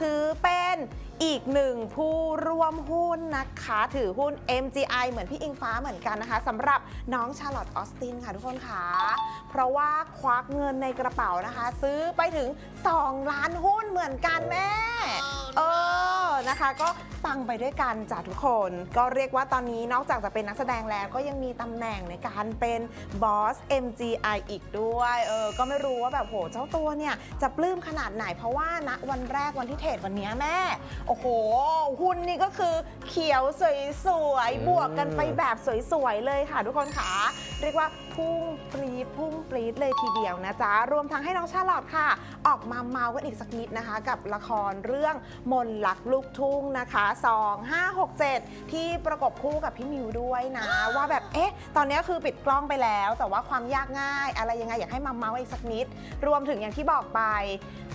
ถือเป็นอีกหนึ่งผู้ร่วมหุ้นนะคะ ถือหุ้น MGI เหมือนพี่อิงฟ้าเหมือนกันนะคะสำหรับน้องชาร์ลอตออสตินค่ะทุกคนค่ะเพราะว่าควักเงินในกระเป๋านะคะ ซื้อไปถึง 2 ล้านหุ้นเหมือนกันแม่ เออ นะคะ ก็ปังไปด้วยกันจ้ะทุกคน ก็เรียกว่าตอนนี้นอกจากจะเป็นนักแสดงแล้วก็ยังมีตำแหน่งในการเป็นบอส MGI อีกด้วยเออก็ไม่รู้ว่าแบบโหเจ้าตัวเนี่ยจะปลื้มขนาดไหนเพราะว่าณวันแรกวันที่เทรดวันนี้แม่ โอ้โห หุ้นนี่ก็คือเขียวสวยๆบวกกันไปแบบสวยๆเลยค่ะ ทุกคนค่ะเรียกว่าพุ่งปรีดพุ่งปรีดเลยทีเดียวนะจ๊ะรวมทั้งให้น้องชาลอตค่ะ ออกมาเมากันอีกสักนิดนะคะ กับละครเรื่องมนลักลูกทุ่งนะคะ2567 ที่ประกบคู่กับพี่มิวด้วยนะ ว่าแบบเอ๊ะ ตอนนี้คือปิดกล้องไปแล้ว แต่ว่าความยากง่าย อะไรยังไงอยากให้มาเมาส์อีกสักนิด รวมถึงอย่างที่บอกไป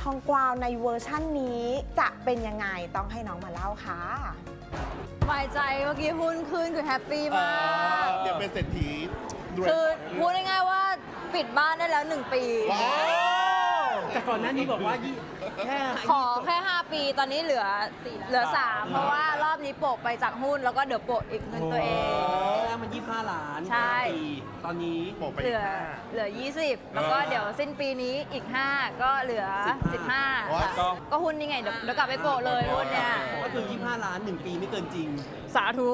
ทองกวาวในเวอร์ชั่นนี้จะเป็นยังไงต้องให้น้องมาเล่าค่ะสบายใจเมื่อกี้หุ้นขึ้นคือแฮปปี้มากเดี๋ยวเป็นเศรษฐีรวยคือพูดง่ายๆว่าปิดบ้านได้แล้ว1ปี ว้าว แต่ก่อนหน้านี้บอกว่ายี่แค่ขอแค่ 5 ปีตอนนี้เหลือเหลือ 3 เพราะว่ารอบนี้โปะไปจากหุ้นแล้วก็เดี๋ยวโปะอีกเงินตัวเองแรกมันยี่ห้าล้านใช่ ปีตอนนี้บอกไปเหลือห้า เหลือ 20 แล้วก็เออเดี๋ยวสิ้นปีนี้อีก 5 ก็เหลือ 15ว้าวค่ะก็หุ้นนี่ไง เดี๋ยวเดี๋ยวกลับไปโปะเลยหุ้นเนี่ย ก็คือยี่ห้าล้านหนึ่งปีไม่เกินจริง สาธุ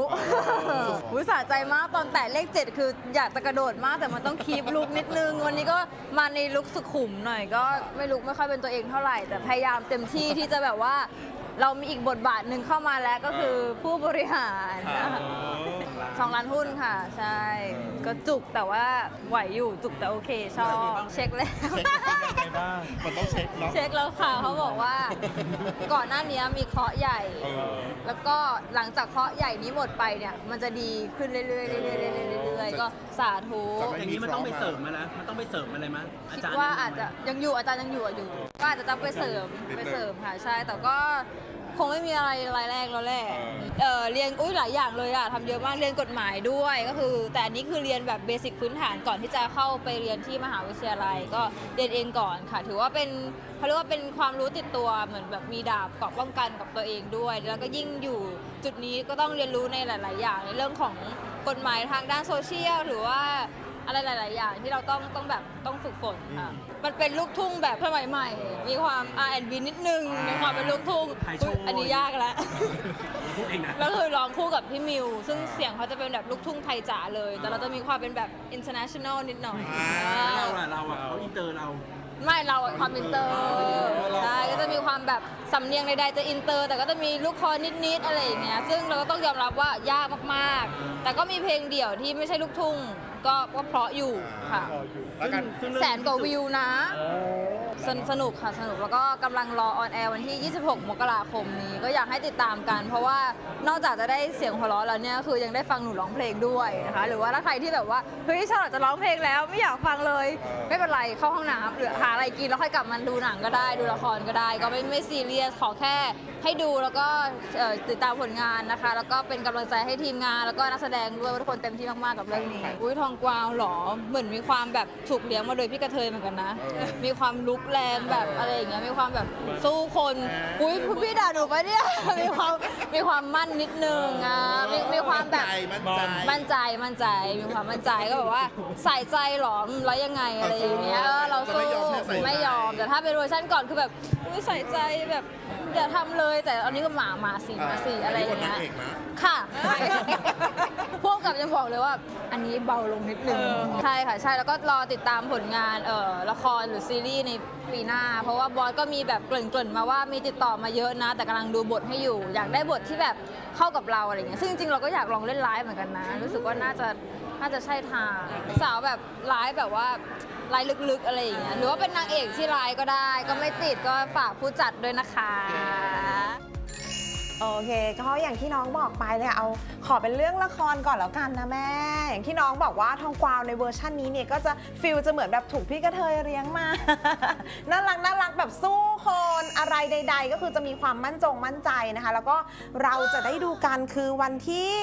อุยสาใจมากตอนแตะเลข 7 คืออยากจะกระโดดมากแต่มันต้องคีบลุกนิดนึง วันนี้ก็มาในลุกสุขุมหน่อยก็ไม่ลุกไม่ค่อยเป็นตัวเองเท่าไหร่ แต่พยายามเต็มที่ที่จะแบบว่า เรามีอีกบทบาทหนึ่งเข้ามาแล้วก็คือผู้บริหารสองล้านหุ้นค่ะ ใช่ ก็จุกแต่ว่าไหวอยู่จุกแต่โอเค ชอบเช็คแล้วเช็คเป็นยังไงบ้างมันต้องเช็คเนาะเช็คแล้วค่ะเขาบอกว่า ก่อนหน้านี้มีเคราะห์ใหญ่ เออ แล้วก็หลังจากเคราะห์ใหญ่นี้หมดไปเนี่ย มันจะดีขึ้นเรื่อยๆเรื่อยๆเรื่อยๆเรื่อยๆก็สาธุ จะไม่ อย่างนี้มันต้องไปเสริมมาแล้วมันต้องไปเสริมอะไรมั้ยอาคิดจารย์ว่าอาจจะยังอยู่อาจารย์ยังอยู่อยู่ ก็อาจจะต้องไปเสริมไปเสริมค่ะใช่ แต่ก็คงไม่มีอะไรรายแรกแล้วแหละเออเรียนอุ้ยหลายอย่างเลยอะทำเยอะมากเรียนกฎหมายด้วย ก็คือ แต่อันนี้คือเรียนแบบเบสิกพื้นฐานก่อนที่จะเข้าไปเรียนที่มหาวิทยาลัย ก็เรียนเองก่อนค่ะ ถือว่าเป็นเขาเรียกว่าเป็นความรู้ติดตัวเหมือนแบบมีดาบเกราะป้องกันกับตัวเองด้วย แล้วก็ยิ่งอยู่จุดนี้ก็ต้องเรียนรู้ในหลาย ๆ อย่างในเรื่องของกฎหมายทางด้านโซเชียลหรือว่า อะไรหลาย ๆ อย่างที่เราต้องต้องแบบต้องฝึกฝนค่ะมันเป็นลูกทุ่งแบบสมัยใหม่ มีความ R&B นิดนึงมีความเป็นลูกทุ่งอุ๊ยอันนี้ยากแล้ว พูดเองนะแล้วคือร้องคู่กับพี่มิว ซึ่งเสียงเขาจะเป็นแบบลูกทุ่งไทยจ๋าเลย แต่เราจะมีความเป็นแบบ international นิดหน่อยเราอะเราอะเขาอินเตอร์เรา ไม่เราอะความอินเตอร์ใช่ก็จะมีความแบบสำเนียงใดๆจะอินเตอร์ แต่ก็จะมีลูกคอนิดๆอะไรอย่างเงี้ยซึ่งเราก็ต้องยอมรับว่ายากมากๆ แต่ก็มีเพลงเดี่ยวที่ไม่ใช่ลูกทุ่ง ก็ก็เพราะอยู่ค่ะ แล้วกัน ซึ่งเรื่องแสนกว่าวิวนะ สนสนุกค่ะสนุกแล้วก็กำลังรอออนแอร์วันที่ 26 มกราคมนี้ ก็อยากให้ติดตามกัน เพราะว่านอกจากจะได้เสียงหัวเราะแล้วเนี่ยคือยังได้ฟังหนูร้องเพลงด้วยนะคะหรือว่าถ้าใครที่แบบว่าเฮ้ยชาลอตจะร้องเพลงแล้วไม่อยากฟังเลย ไม่เป็นไรเข้าห้องน้ำหรือหาอะไรกินแล้วค่อยกลับมาดูหนังก็ได้ ดูละครก็ได้ ก็ไม่ไม่ซีเรียสขอแค่ให้ดูแล้วก็เอ่อติดตามผลงานนะคะ แล้วก็เป็นกำลังใจให้ทีมงาน แล้วก็นักแสดงด้วยว่าทุกคนเต็มที่มากๆกับเรื่องนี้อุ้ยทองกวาวเหรอเหมือนมีความแบบถูกเลี้ยงมาโดยพี่กระเทยเหมือนกันนะ มีความลุกแรงแบบอะไรอย่างเงี้ยมีความแบบสู้คนอุ้ยคุณพี่ด่าหนูปะเนี่ย มีความมีความมั่นนิดนึงอะมีมีความแบบ มั่นใจมั่นใจมั่นใจมีความมั่นใจก็แบบว่าใส่ใจเหรอแล้วยังไงอะไรอย่างเงี้ยเออเราสู้เราไม่ยอมให้ใส่ใจไม่ยอมแต่ถ้าเป็นเวอร์ชันก่อนคือแบบอุ้ยใส่ใจแบบอย่าทำเลยแต่อันนี้ก็หมาหมาสีหมาสีอะไรอย่างเงี้ยนนี้คนนางเอกนะค่ะพวกกับ ยังบอกเลยว่าอันนี้เบาลงนิดนึงใช่ค่ะใช่แล้วก็รอติดตามผลงานเอ่อละครหรือซีรีส์ในปีหน้า เพราะว่าบอสก็มีแบบเกริ่นๆมาว่ามีติดต่อมาเยอะนะ แต่กำลังดูบทให้อยู่ อยากได้บทที่แบบเข้ากับเราอะไรเงี้ยซึ่งจริงๆเราก็อยากลองเล่นไลฟ์เหมือนกันนะ รู้สึกว่าน่าจะน่าจะใช่ทางสาวแบบไลฟ์แบบว่าไลฟ์ลึกๆอะไรอย่างเงี้ยหรือว่าเป็นนางเอกที่ไลฟ์ก็ได้ ก็ไม่ติดก็ฝากผู้จัดด้วยนะคะ โอเค ก็อย่างที่น้องบอกไปเลยเอาขอเป็นเรื่องละครก่อนแล้วกันนะแม่ อย่างที่น้องบอกว่าทองกวาวในเวอร์ชันนี้เนี่ยก็จะฟิลจะเหมือนแบบถูกพี่กระเทยเลี้ยงมา น่ารักน่ารักแบบสู้คนอะไรใด ๆ ก็คือจะมีความมั่นจงมั่นใจนะคะ แล้วก็เราจะได้ดูกันคือวันที่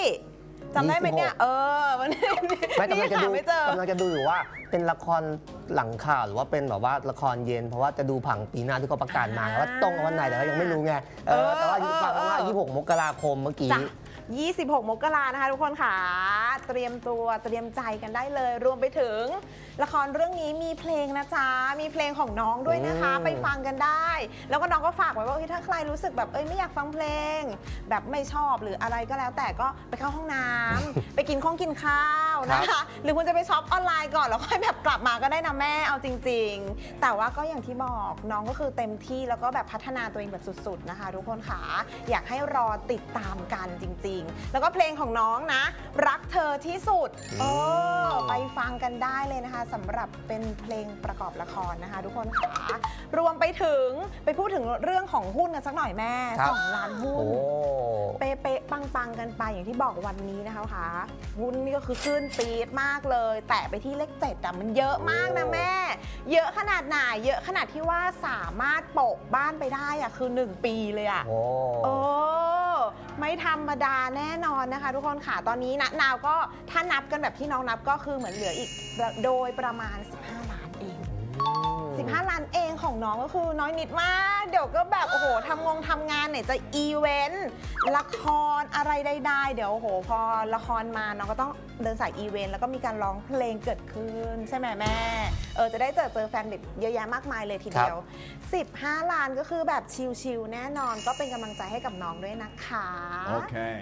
จำได้ไหมเนี่ย26เออมันไม่กำลังจะหาดูไม่เจอกำลังจะดูอยู่ว่าเป็นละครหลังข่าวหรือว่าเป็นแบบว่าละครเย็น เพราะว่าจะดูผังปีหน้าที่เขาประกาศมาว่าตรงกับวันไหนแต่ว่ายังไม่รู้ไงเออแต่ว่าฟังว่า 26 มกราคมเมื่อกี้จ้ะ 26 มกรานะคะทุกคนค่ะ เตรียมตัวเตรียมใจกันได้เลย รวมไปถึง ละครเรื่องนี้มีเพลงนะจ๊ะ มีเพลงของน้องด้วยนะคะอืมไปฟังกันได้ แล้วก็น้องก็ฝากไว้ว่าเฮ้ยถ้าใครรู้สึกแบบเอ้ยไม่อยากฟังเพลง แบบไม่ชอบหรืออะไรก็แล้วแต่ก็ไปเข้าห้องน้ำ ไปกินข้องกินข้าวนะคะ หรือคุณจะไปช็อปออนไลน์ก่อนแล้วค่อยแบบกลับมาก็ได้นะแม่เอาจริง ๆ แต่ว่าก็อย่างที่บอกน้องก็คือเต็มที่แล้วก็แบบพัฒนาตัวเองแบบสุด ๆ นะคะ ทุกคนค่ะอยากให้รอติดตามกันจริงๆแล้วก็เพลงของน้องนะ รักเธอที่สุดเออไปฟังกันได้เลยนะคะสำหรับเป็นเพลงประกอบละครนะคะ ทุกคนค่ะรวมไปถึงไปพูดถึงเรื่องของหุ้นกันสักหน่อยแม่ครับ สองล้านหุ้น โอ้ เป๊ะๆปังๆ กันไปอย่างที่บอกวันนี้นะคะค่ะหุ้นนี่ก็คือขึ้นปี๊ดมากเลย แต่ไปที่เลขเจ็ดอะมันเยอะมากนะแม่ เยอะขนาดไหนเยอะขนาดที่ว่าสามารถโปะบ้านไปได้อะคือ 1 ปีเลยอะโอ้ โอ้ไม่ธรรมดาแน่นอนนะคะ ทุกคนค่ะตอนนี้นะนาวก็ถ้านับกันแบบที่น้องนับก็คือเหมือนเหลืออีกโดยประมาณ 15 ล้านเอง 15 ล้านเองของน้องก็คือน้อยนิดมาก เดี๋ยวก็แบบโอ้โหทำงงทำงานเนี่ยจะอีเวนต์ละครอะไรใดๆเดี๋ยวโอ้โห พอละครมาน้องก็ต้องเดินสายอีเวนต์แล้วก็มีการร้องเพลงเกิดขึ้น ใช่ไหมแม่ เออจะได้เจอเจอแฟนเด็กเยอะแยะมากมายเลยทีเดียว 15 ล้านก็คือแบบชิลๆแน่นอนก็เป็นกำลังใจให้กับน้องด้วยนะคะ Okay.